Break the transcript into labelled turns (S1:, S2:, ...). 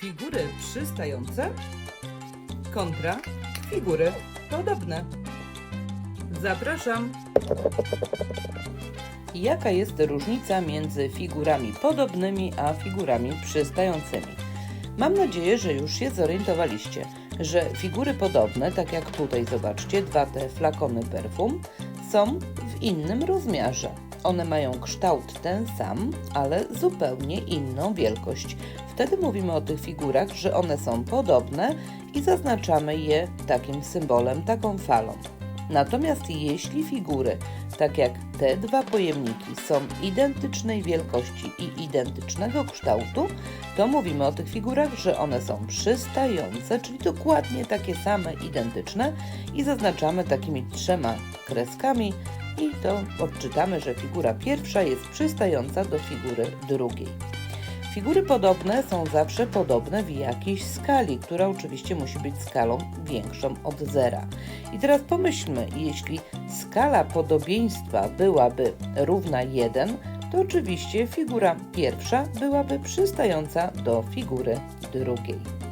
S1: Figury przystające kontra figury podobne. Zapraszam. Jaka jest różnica między figurami podobnymi a figurami przystającymi? Mam nadzieję, że już się zorientowaliście, że figury podobne, tak jak tutaj zobaczcie, dwa te flakony perfum, są w innym rozmiarze. One mają kształt ten sam, ale zupełnie inną wielkość. Wtedy mówimy o tych figurach, że one są podobne i zaznaczamy je takim symbolem, taką falą. Natomiast jeśli figury, tak jak te dwa pojemniki, są identycznej wielkości i identycznego kształtu, to mówimy o tych figurach, że one są przystające, czyli dokładnie takie same, identyczne i zaznaczamy takimi trzema kreskami i to odczytamy, że figura pierwsza jest przystająca do figury drugiej. Figury podobne są zawsze podobne w jakiejś skali, która oczywiście musi być skalą większą od zera. I teraz pomyślmy, jeśli skala podobieństwa byłaby równa 1, to oczywiście figura pierwsza byłaby przystająca do figury drugiej.